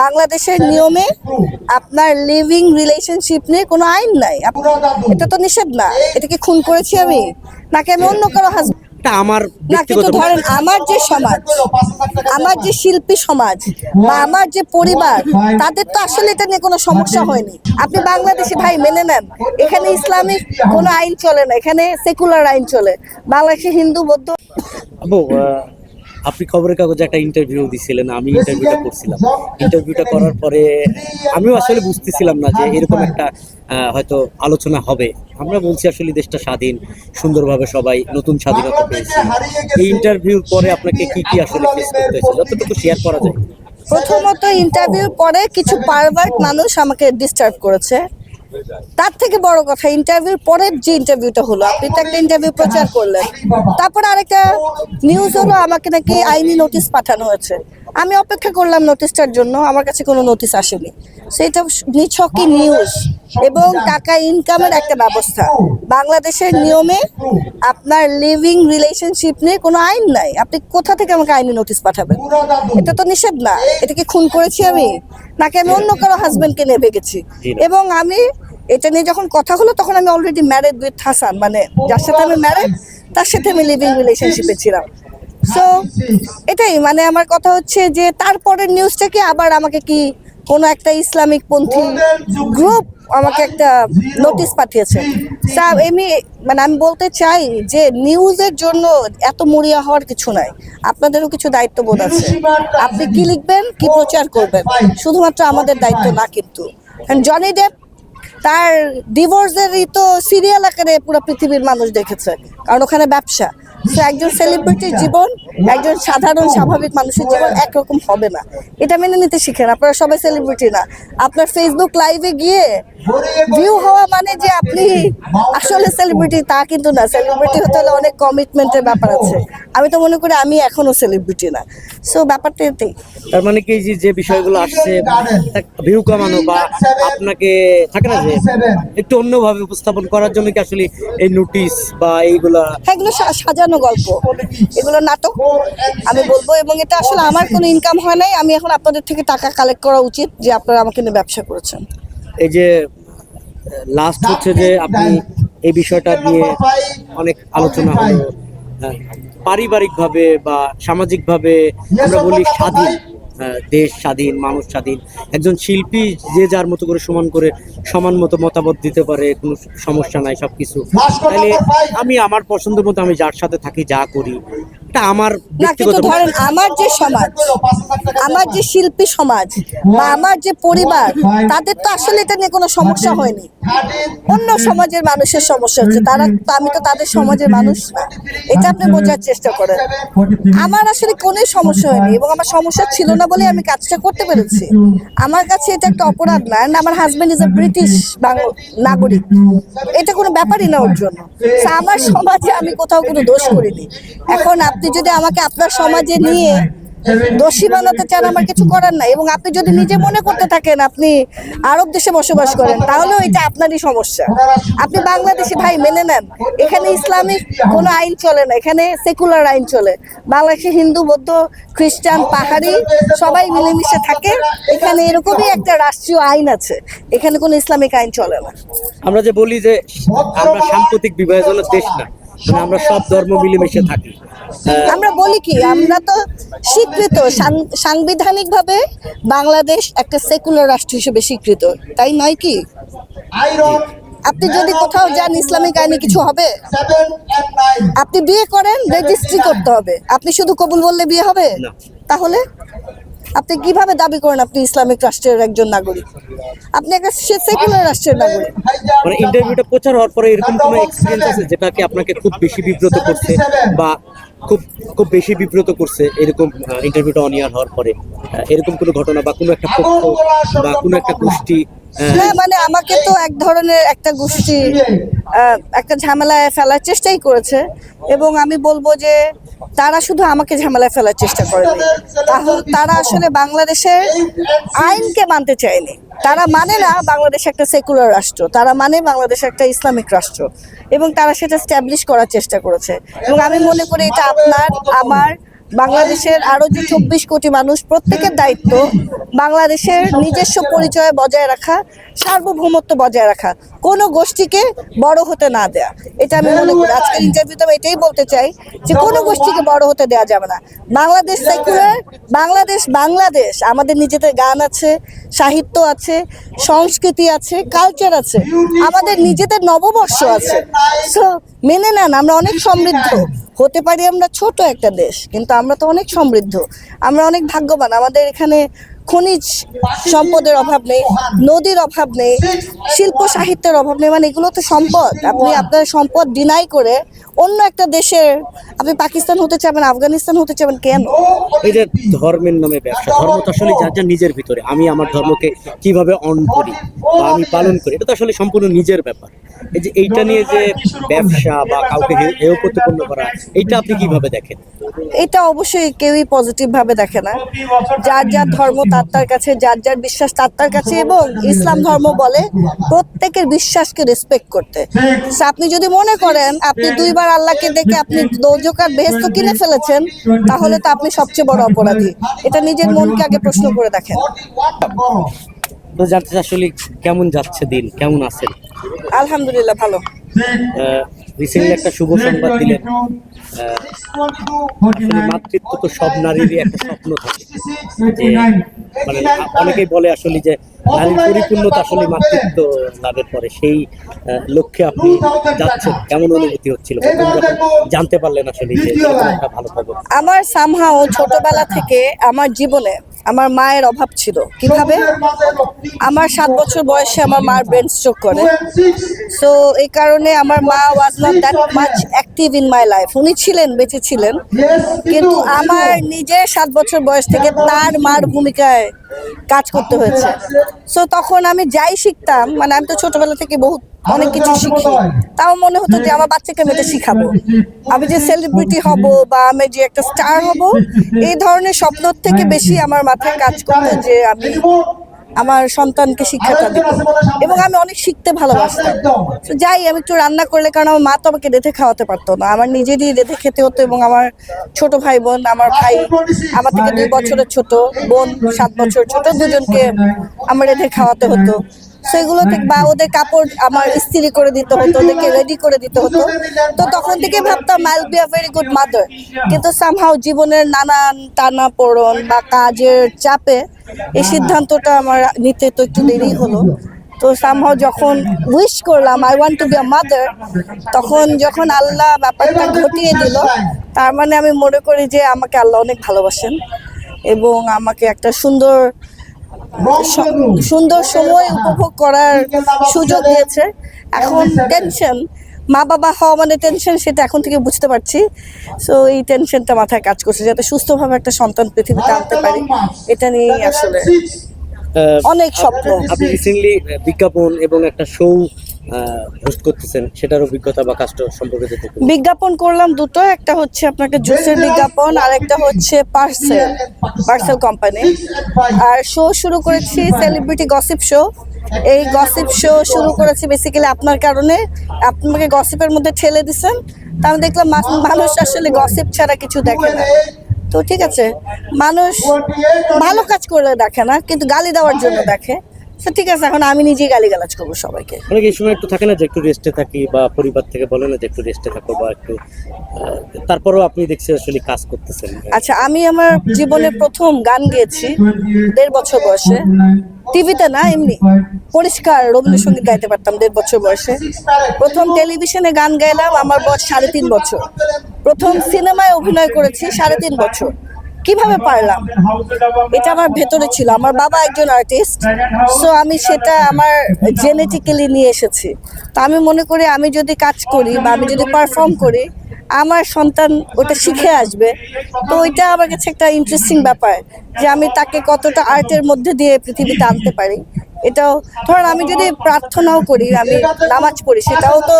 বাংলাদেশের নিয়মে আপনার লিভিং রিলেশনশিপ নিয়ে কোনো আইন নাই। এটা তো নিষেধ না। এটা কি খুন করেছি আমি? নাকি আমি অন্য কারও হাজবেন্ড আমার না কিন্তু ধরেন আমার যে সমাজ আমার যে শিল্পী সমাজ বা আমার যে পরিবার তাদের তো আসলে এটা নিয়ে কোনো সমস্যা হয়নি। আপনি বাংলাদেশি ভাই মেনে নেন। এখানে ইসলামিক কোনো আইন চলে না। এখানে সেকুলার আইন চলে। বাংলাদেশে হিন্দু বৌদ্ধ আপনি খবরের কাগজে একটা ইন্টারভিউ দিছিলেন আমি ইন্টারভিউটা করছিলাম। ইন্টারভিউটা করার পরে আমিও আসলে বুঝতেছিলাম না যে এরকম একটা হয়তো আলোচনা হবে। আমরা বলছি আসলে দেশটা স্বাধীন সুন্দরভাবে সবাই নতুন স্বাধীনতা পেয়েছে। এই ইন্টারভিউর পরে আপনাকে কি কি আসলে ফেস করতে হয়েছে যতটুকু শেয়ার করা যায়। প্রথমত ইন্টারভিউর পরে কিছু পারভার্ট মানুষ আমাকে ডিস্টার্ব করেছে। তার থেকে বড় কথা ইন্টারভিউর পরের যে ইন্টারভিউটা হলো, আপনি তো একটা ইন্টারভিউ প্রচার করলেন। তারপর আরেকটা নিউজ হলো, আমাকে নাকি আইনি নোটিশ পাঠানো হয়েছে। আমি অপেক্ষা করলাম নোটিশটার জন্য, আমার কাছে কোনো নোটিশ আসেনি। সেটা নিছকই নিউজ এবং টাকা ইনকামের একটা ব্যবস্থা। বাংলাদেশের নিয়মে আপনার লিভিং রিলেশনশিপ নিয়ে কোনো আইন নাই। আপনি কোথা থেকে আমাকে আইনি নোটিশ পাঠাবেন? এটা তো নিষেধ না। এটা কি খুন করেছি আমি? নাকি আমি অন্য কারও হাজব্যান্ডকে নিয়ে গেছি এবং আমি এটা নিয়ে যখন কথা হলো, তখন আমি অলরেডি ম্যারেড উইথ হাসান মানে যার সাথে আমি ম্যারেড তার সাথে আমি লিভিং রিলেশনশিপে ছিলাম। সো এটাই মানে আমার কথা হচ্ছে যে তারপরের নিউজটাকে আবার আমাকে কি কোনো একটা ইসলামিক পন্থী গ্রুপ আমাকে একটা নোটিশ পাঠিয়েছে? স্যার এমনি মানে আমি বলতে চাই যে নিউজের জন্য এত মরিয়া হওয়ার কিছু নাই। আপনাদেরও কিছু দায়িত্ববোধ আছে। আপনি কি লিখবেন, কি প্রচার করবেন? শুধুমাত্র আমাদের দায়িত্ব না কিন্তু। জনি ডেপ তার ডিভোর্সেরই তো সিরিয়াল আকারে পুরো পৃথিবীর মানুষ দেখেছে। কারণ ওখানে ব্যবসা। তো একজন সেলিব্রিটির জীবন একজন সাধারণ স্বাভাবিক মানুষের জীবন একরকম হবে না। এটা মেনে নিতে শিখেন আপনারা সবাই সেলিব্রিটি না। আপনার ফেসবুক লাইভে গিয়ে ভিউ হওয়া মানে যে আপনি আসলে সেলিব্রিটি তা কিন্তু না। সেলিব্রিটি হতে হলে অনেক কমিটমেন্টের ব্যাপার আছে। আমি তো মনে করি আমি এখনও সেলিব্রিটি না। সো ব্যাপারটা এটাই। তার মানে কি যে যে বিষয়গুলো আসছে ভিউ কমানো বা আপনাকে থাকে না যে একটু অন্যভাবে উপস্থাপন করার জন্য কি আসলে এই নোটিশ বা এইগুলা হ্যাঁ, এগুলো সা- সাজানো গল্প। এগুলো নাটক আমি বলব এবং এটা আসলে আমার কোনো ইনকাম হয় নাই। আমি এখন আপনাদের থেকে টাকা কালেক্ট করা উচিত যে আপনারা আমাকে নিয়ে ব্যবসা করেছেন। এই যে লাস্ট হচ্ছে যে আপনি এই বিষয়টা নিয়ে অনেক আলোচনা হয়, পারিবারিকভাবে বা সামাজিকভাবে আমরা বলি স্বাধীন। দেশ স্বাধীন মানুষ স্বাধীন। একজন শিল্পী যে যার মতো করে সমান করে সমান মতো মতামত দিতে পারে কোনো সমস্যা নাই সব কিছু তাহলে আমি আমার পছন্দ মতো আমি যার সাথে থাকি যা করি। এটা আমার না কিন্তু ধরেন আমার যে সমাজ আমার যে শিল্পী সমাজ বা আমার যে পরিবার তাদের তো আসলে এটা নিয়ে কোনো সমস্যা হয়নি। অন্য সমাজের মানুষের সমস্যা হচ্ছে। তারা তো আমি তো তাদের সমাজের মানুষ না। এটা আপনি বোঝার চেষ্টা করেন। আমার আসলে কোনো সমস্যা হয়নি এবং আমার সমস্যা ছিল না বলে আমি কাজটা করতে পেরেছি। আমার কাছে এটা একটা অপরাধ না। আমার হাজবেন্ড ইজ এ ব্রিটিশ নাগরিক। এটা কোনো ব্যাপারই না ওর জন্য। আমার সমাজে আমি কোথাও কোনো দোষ করিনি। এখন আপনি যদি আমাকে আপনার সমাজে নিয়ে দোষী বানাতে চান, আমার কিছু করার নাই। এবং আপনি যদি নিজে মনে করতে থাকেন, আপনি আরব দেশে বসবাস করেন, তাহলেও এটা আপনারই সমস্যা। আপনি বাংলাদেশি ভাই, মেনে নেন। এখানে ইসলামিক কোনো আইন চলে না। এখানে সেকুলার আইন চলে। বাংলাদেশে হিন্দু, বৌদ্ধ, খ্রিস্টান, পাহাড়ি, সবাই মিলেমিশে থাকে। এখানে এরকমই একটা রাষ্ট্রীয় আইন আছে। এখানে কোনো ইসলামিক আইন চলে না। আমরা যে বলি যে আমরা সাম্প্রতিক বিভাজনের দেশ না। আমরা সব ধর্ম মিলেমিশে থাকি। আমরা বলি কি আমরা তো স্বীকৃত। সাংবিধানিক ভাবে বাংলাদেশ একটা সেকুলার রাষ্ট্র হিসেবে স্বীকৃত। তাই নয় কি? আপনি যদি কোথাও যান ইসলামিক আইনে কিছু হবে? আপনি বিয়ে করেন রেজিস্ট্রি করতে হবে। আপনি শুধু কবুল বললে বিয়ে হবে? তাহলে? আপনি কীভাবে দাবি করেন আপনি ইসলামিক রাষ্ট্রের একজন নাগরিক? আপনি একটা সেকুলার রাষ্ট্রের নাগরিক। মানে ইন্টারভিউটা প্রচার হওয়ার পরে এরকম কোনো এক্সপিরিয়েন্স আছে যেটা কি আপনাকে খুব বেশি বিব্রত করছে বা খুব খুব বেশি বিব্রত করছে এরকম ইন্টারভিউটা অন ইয়ার হওয়ার পরে? এরকম কোনো ঘটনা বা কোনো একটা পক্ষ বা কোনো একটা গোষ্ঠী হ্যাঁ মানে আমাকে তো এক ধরনের একটা গোষ্ঠী একটা ঝামেলায় ফেলার চেষ্টাই করেছে। এবং আমি বলব যে তারা শুধু আমাকে ঝামেলায় ফেলার চেষ্টা করেনি। তারা আসলে বাংলাদেশের আইনকে মানতে চায়নি। তারা মানে না বাংলাদেশ একটা সেকুলার রাষ্ট্র, তারা মানে বাংলাদেশ একটা ইসলামিক রাষ্ট্র এবং তারা সেটা স্ট্যাবলিশ করার চেষ্টা করেছে। এবং আমি মনে করি এটা আপনার, আমার, বাংলাদেশের আরও যে চব্বিশ কোটি মানুষ, প্রত্যেকের দায়িত্ব বাংলাদেশের নিজস্ব পরিচয় বজায় রাখা সার্বভৌমত্ব বজায় রাখা। কোনো গোষ্ঠীকে বড় হতে না দেয়া। এটা আমি মনে করি। আজকের ইন্টারভিউতে আমি এটাই বলতে চাই যে, কোনো গোষ্ঠীকে বড় হতে দেওয়া যাবে না। বাংলাদেশ সেকুলার বাংলাদেশ বাংলাদেশ। আমাদের নিজেদের গান আছে, সাহিত্য আছে, সংস্কৃতি আছে কালচার আছে। আমাদের নিজেদের নববর্ষ আছে। সো মেনে নেন, আমরা অনেক সমৃদ্ধ। হতে পারি আমরা ছোট একটা দেশ, কিন্তু আমরা তো অনেক সমৃদ্ধ। আমরা অনেক ভাগ্যবান। আমাদের এখানে খনিজ সম্পদের অভাব নেই নদীর অভাব নেই শিল্প সাহিত্যের অভাব নেই মানে এগুলো তো সম্পদ। আপনি আপনার সম্পদ ডিনাই করে অন্য একটা দেশের আপনি পাকিস্তান হতে চাবেন আফগানিস্তান হতে চাবেন কেন? এই যে ধর্মের নামে ব্যবসা ধর্ম তো আসলে যার যার নিজের ভিতরে। আমি আমার ধর্মকে কীভাবে অন করি বা আমি পালন করি এটা তো আসলে সম্পূর্ণ নিজের ব্যাপার। এই যে এইটা নিয়ে যে ব্যবসা বা কাউকে হেয় প্রতিপন্ন করা এইটা আপনি কীভাবে দেখেন? এটা অবশ্যই কেউই পজিটিভ ভাবে দেখে না। যার যার ধর্ম তার তার কাছে যার যার বিশ্বাস তার তার কাছে এবং ইসলাম ধর্ম বলে প্রত্যেকের বিশ্বাসকে রেসপেক্ট করতে। আপনি যদি মনে করেন আপনি দুইবার আল্লাহকে দেখে আপনি দৌজকার বেহেস্ত কিনে ফেলেছেন তাহলে তো আপনি সবচেয়ে বড় অপরাধী। এটা নিজের মনকে আগে প্রশ্ন করে দেখেন। তো জানতে আসলে কেমন যাচ্ছে দিন? কেমন আছেন? আলহামদুলিল্লাহ ভালো। রিসেন্টলি একটা শুভ সংবাদ দিলেন। আসলে মাতৃত্ব তো সব নারীরই একটা স্বপ্ন থাকে। যে মানে অনেকেই বলে আসলে যে নারীর পরিপূর্ণতা আসলে মাতৃত্ব লাভের পরে। সেই লক্ষ্যে আপনি যাচ্ছেন। কেমন অনুভূতি হচ্ছিল? জানতে পারলেন আসলে যে একটা ভালো খবর। আমার সামহাও ছোটবেলা থেকে আমার জীবনে আমার মায়ের অভাব ছিল। কীভাবে? আমার সাত বছর বয়সে আমার মার ব্রেন স্ট্রোক করে। সো এই কারণে আমার মা was not that much active in my life উনি ছিলেন, বেঁচে ছিলেন। কিন্তু আমার নিজের সাত বছর বয়স থেকে তার মার ভূমিকায় কাজ করতে হয়েছে। সো তখন আমি যাই শিখতাম মানে আমি তো ছোটবেলা থেকে বহুত অনেক কিছু শিখি। তাও মনে হতো যে আমার বাচ্চাকে আমি এটা শিখাবো। আমি যে সেলিব্রিটি হব বা আমি যে একটা স্টার হব এই ধরনের স্বপ্ন থেকে বেশি আমার মাথায় কাজ করতো যে আমি আমার সন্তানকে শিক্ষাটা দিব। এবং আমি অনেক শিখতে ভালোবাসতাম। তো যাই আমি একটু রান্না করলে কারণ আমার মা তো আমাকে রেঁধে খাওয়াতে পারতো না। আমার নিজেরই রেঁধে খেতে হতো এবং আমার ছোট ভাই বোন আমার ভাই আমার থেকে দুই বছরের ছোট বোন সাত বছর ছোট দুজনকে আমার রেঁধে খাওয়াতে হতো। সেগুলো থেকে বা ওদের কাপড় আমার ইস্ত্রি করে দিতে হতো ওদেরকে রেডি করে দিতে হতো। তো তখন থেকে ভাবতাম I'll be a very good mother কিন্তু সামহাও জীবনের নানান টানা পোড়ন বা কাজের চাপে এই সিদ্ধান্তটা আমার নিতে তো একটু দেরি হলো। তো সামহাও যখন উইশ করলাম I want to be a mother তখন যখন আল্লাহ ব্যাপারটা ঘটিয়ে দিল তার মানে আমি মনে করি যে আমাকে আল্লাহ অনেক ভালোবাসেন এবং আমাকে একটা সুন্দর সুন্দর সময় উপভোগ করার সুযোগ দিয়েছে এখন টেনশন মা বাবা হওয়া মানে টেনশন সেটা এখন থেকে বুঝতে পারছি সো এই টেনশনটা মাথায় কাজ করছে যাতে সুস্থভাবে একটা সন্তান পৃথিবীতে আনতে পারি এটা নিয়েই আসলে অনেক স্বপ্ন আপনি রিসেন্টলি বিজ্ঞাপন এবং একটা শো হোস্ট করতেছেন, সেটার অভিজ্ঞতা বা কাজটা সম্পর্কে বলেন। বিজ্ঞাপন করলাম দুটো, একটা হচ্ছে আপনাকে জুসের বিজ্ঞাপন, আর একটা হচ্ছে পার্সেল পার্সেল কোম্পানি আর শো শুরু করেছি সেলিব্রিটি গসিপ শো এই গসিপ শো শুরু করেছি বেসিক্যালি আপনার কারণে। আপনাকে গসিপের মধ্যে ঠেলে দিছেন। তা আমি দেখলাম মানুষ আসলে গসিপ ছাড়া কিছু দেখে না। তো ঠিক আছে, মানুষ ভালো কাজ করলে দেখে না, কিন্তু গালি দেওয়ার জন্য দেখে। তো ঠিক আছে এখন আমি নিজেই গালি গালাজ করব সবাইকে। অনেক এই সময় একটু থাকে না যে একটু রেস্টে থাকি বা পরিবার থেকে বলে না যে একটু রেস্টে থাকো বা একটু তারপরেও আপনি দেখছি আসলে কাজ করতেছেন। আচ্ছা আমি আমার জীবনে প্রথম গান গেয়েছি দেড় বছর বয়সে। টিভিতে না এমনি। পরিষ্কার রবীন্দ্রসঙ্গীত গাইতে পারতাম দেড় বছর বয়সে। প্রথম টেলিভিশনে গান গাইলাম আমার বয়স সাড়ে তিন বছর। প্রথম সিনেমায় অভিনয় করেছি সাড়ে তিন বছর। কীভাবে পারলাম? এটা আমার ভেতরে ছিল। আমার বাবা একজন আর্টিস্ট সো আমি সেটা আমার জেনেটিক্যালি নিয়ে এসেছি। তো আমি মনে করি আমি যদি কাজ করি বা আমি যদি পারফর্ম করি আমার সন্তান ওটা শিখে আসবে। তো ওইটা আমার কাছে একটা ইন্টারেস্টিং ব্যাপার যে আমি তাকে কতটা আর্টের মধ্যে দিয়ে পৃথিবীতে আনতে পারি। এটাও ধরুন আমি যদি প্রার্থনাও করি আমি নামাজ পড়ি সেটাও তো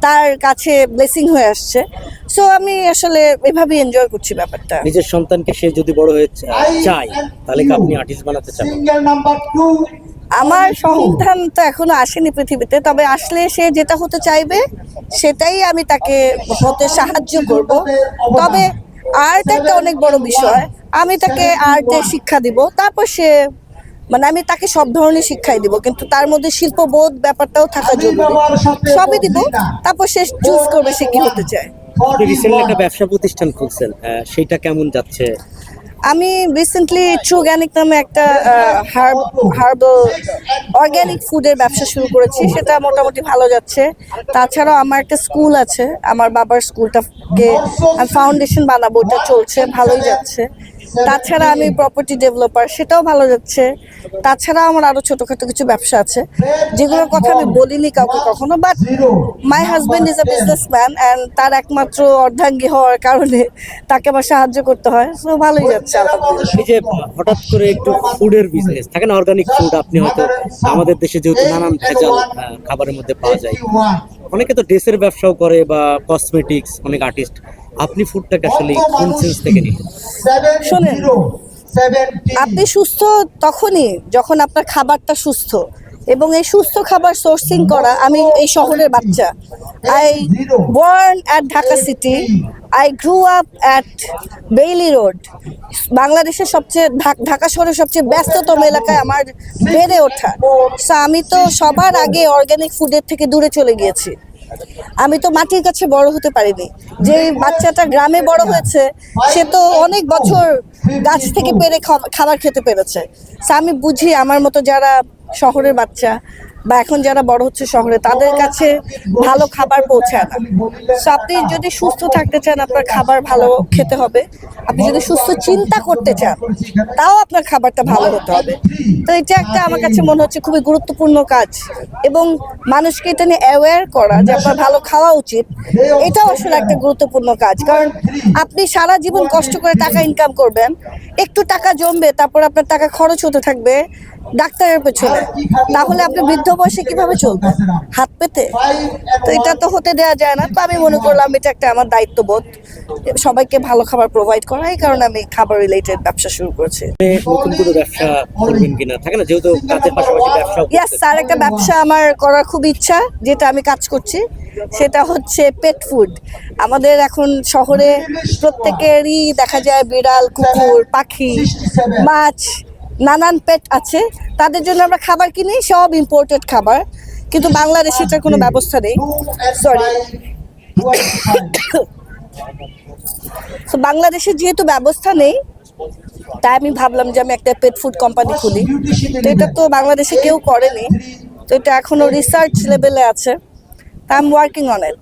তার কাছে ব্লেসিং হয়ে আসছে। সো আমি আসলে এভাবেই এনজয় করছি ব্যাপারটা। নিজের সন্তানকে সে যদি বড় হয়ে চা- চায় তাহলে কি আপনি আর্টিস্ট বানাতে চান? সিঙ্গেল নাম্বার টু আমার সন্তান তো এখনও আসেনি পৃথিবীতে তবে আসলে সে যেটা হতে চাইবে সেটাই আমি তাকে হতে সাহায্য করব। তবে আর্ট একটা অনেক বড় বিষয়। আমি তাকে আর্টে শিক্ষা দিব তারপর সে মানে আমি তাকে সব ধরনের শিক্ষাই দিব কিন্তু তার মধ্যে শিল্পবোধ ব্যাপারটাও থাকা জরুরি। সবই দিব তারপর সে চুজ করবে সে কি হতে চায়। আপনি রিসেন্টলি একটা ব্যবসা প্রতিষ্ঠান খুলছেন সেইটা কেমন যাচ্ছে? আমি রিসেন্টলি ট্রুগ্যানিক নামে একটা হার্ব হার্বাল অর্গ্যানিক ফুডের ব্যবসা শুরু করেছি সেটা মোটামুটি ভালো যাচ্ছে। তাছাড়াও আমার একটা স্কুল আছে আমার বাবার স্কুলটাকে ফাউন্ডেশন বানাবো ওটা চলছে ভালোই যাচ্ছে। তাছাড়া আমি প্রপার্টি ডেভেলপার সেটাও ভালো যাচ্ছে। তাছাড়া আমার আরও ছোটখাটো কিছু ব্যবসা আছে। যেগুলোর কথা আমি বলিনি কাউকে কখনো but my husband is a businessman and তার একমাত্র অর্ধাঙ্গী হওয়ার কারণে তাকে আমার সাহায্য করতে হয়। তো ভালোই যাচ্ছে এই যে হঠাৎ করে একটু ফুডের বিজনেস থাকে না অর্গানিক ফুড আপনি হয়তো আমাদের দেশে যেহেতু নানান ভেজাল খাবারের মধ্যে পাওয়া যায়। অনেকে তো ড্রেসের ব্যবসাও করে বা কসমেটিক্স অনেক আর্টিস্ট আপনি ফুডটাকে আসলে কোন সেন্স থেকে নিলেন? শোনেন, আপনি সুস্থ তখনই যখন আপনার খাবারটা সুস্থ এবং এই সুস্থ খাবার সোর্সিং করা আমি এই শহরের বাচ্চা। I born at Dhaka city I grew up at Bailey road বাংলাদেশের সবচেয়ে ঢাক- ঢাকা শহরের সবচেয়ে ব্যস্ততম এলাকায় আমার বেড়ে ওঠা। আমি তো সবার আগে অর্গানিক ফুডের থেকে দূরে চলে গিয়েছি। আমি তো মাটির কাছে বড় হতে পারিনি। যে বাচ্চাটা গ্রামে বড় হয়েছে, সে তো অনেক বছর গাছ থেকে পেরে খাব- খাবার খেতে পেরেছে। আমি বুঝি আমার মতো যারা শহরের বাচ্চা বা এখন যারা বড় হচ্ছে শহরে, তাদের কাছে ভালো খাবার পৌঁছায় না। আপনি যদি সুস্থ থাকতে চান, আপনার খাবার ভালো খেতে হবে। আপনি যদি সুস্থ চিন্তা করতে চান, তাও আপনার খাবারটা ভালো হতে হবে। তো এটা একটা আমার কাছে মনে হচ্ছে খুবই গুরুত্বপূর্ণ কাজ এবং মানুষকে এটা নিয়ে অ্যাওয়্যার করা যে আপনার ভালো খাওয়া উচিত, এটাও আসলে একটা গুরুত্বপূর্ণ কাজ। কারণ আপনি সারা জীবন কষ্ট করে টাকা ইনকাম করবেন, একটু টাকা জমবে, তারপর আপনার টাকা খরচ হতে থাকবে ডাক্তারের পেছনে। তাহলে আপনি বৃদ্ধ বয়সে কীভাবে চলবেন? হাত পেতে? তো এটা তো হতে দেওয়া যায় না। তো আমি মনে করলাম এটা একটা আমার দায়িত্ববোধ, সবাইকে ভালো খাবার প্রোভাইড করা এই কারণে আমি খাবার রিলেটেড ব্যবসা শুরু করেছি। নতুন কোনো ব্যবসা করবেন কিনা? থাকে না যেহেতু কাজের পাশাপাশি ব্যবসাও ইয়াস। স্যার একটা ব্যবসা আমার করার খুব ইচ্ছা যেটা আমি কাজ করছি সেটা হচ্ছে পেট ফুড আমাদের এখন শহরে প্রত্যেকেরই দেখা যায় বিড়াল কুকুর পাখি মাছ নানান পেট আছে। তাদের জন্য আমরা খাবার কিনি সব ইম্পোর্টেড খাবার। কিন্তু বাংলাদেশে এটার কোনো ব্যবস্থা নেই। সরি তো বাংলাদেশে যেহেতু ব্যবস্থা নেই, তাই আমি ভাবলাম যে আমি একটা পেট ফুড কোম্পানি খুলি। তো এটা তো বাংলাদেশে কেউ করেনি। তো এটা এখনও রিসার্চ লেভেলে আছে। I am working on it